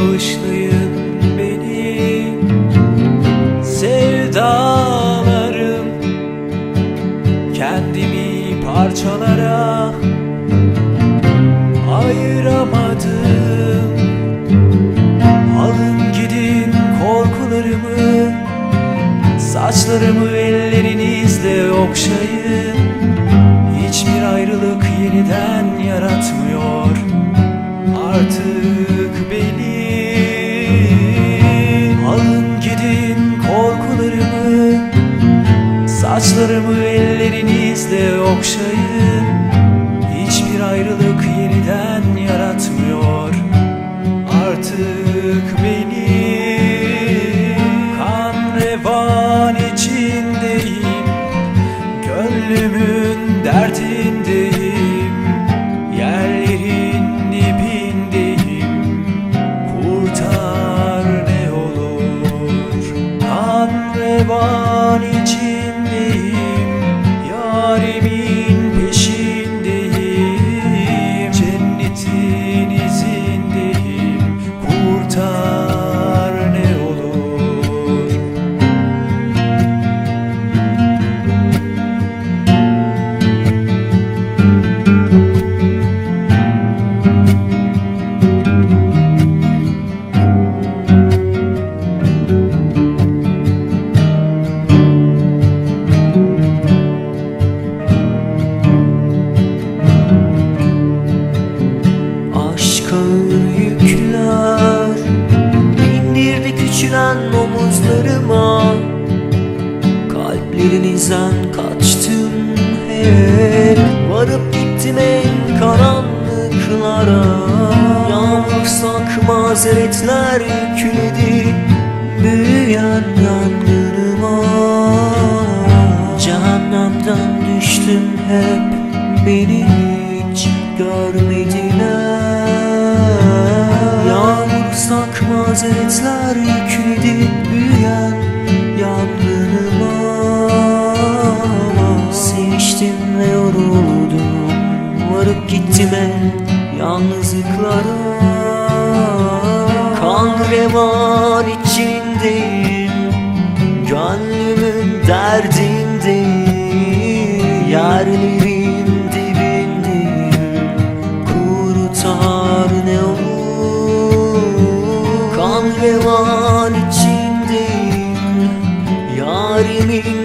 bağışlayın beni. Sevdalarım kendimi parçalara ayıramadım. Alın gidin korkularımı saçlarımı Kan Kalplerinizden kaçtım hep. Varıp gittim en karanlıklara. Yağmursak mazeretler yükledi Büyüyen yangınıma. Cehennemden düştüm hep Beni hiç görmediler. Yağmursak mazeretler yükledi yalnızlıklara Kan revan içindeyim Gönlümün derdindeyim Yerlerin dibindeyim Kurtar ne olur? Kan revan içindeyim Yarimin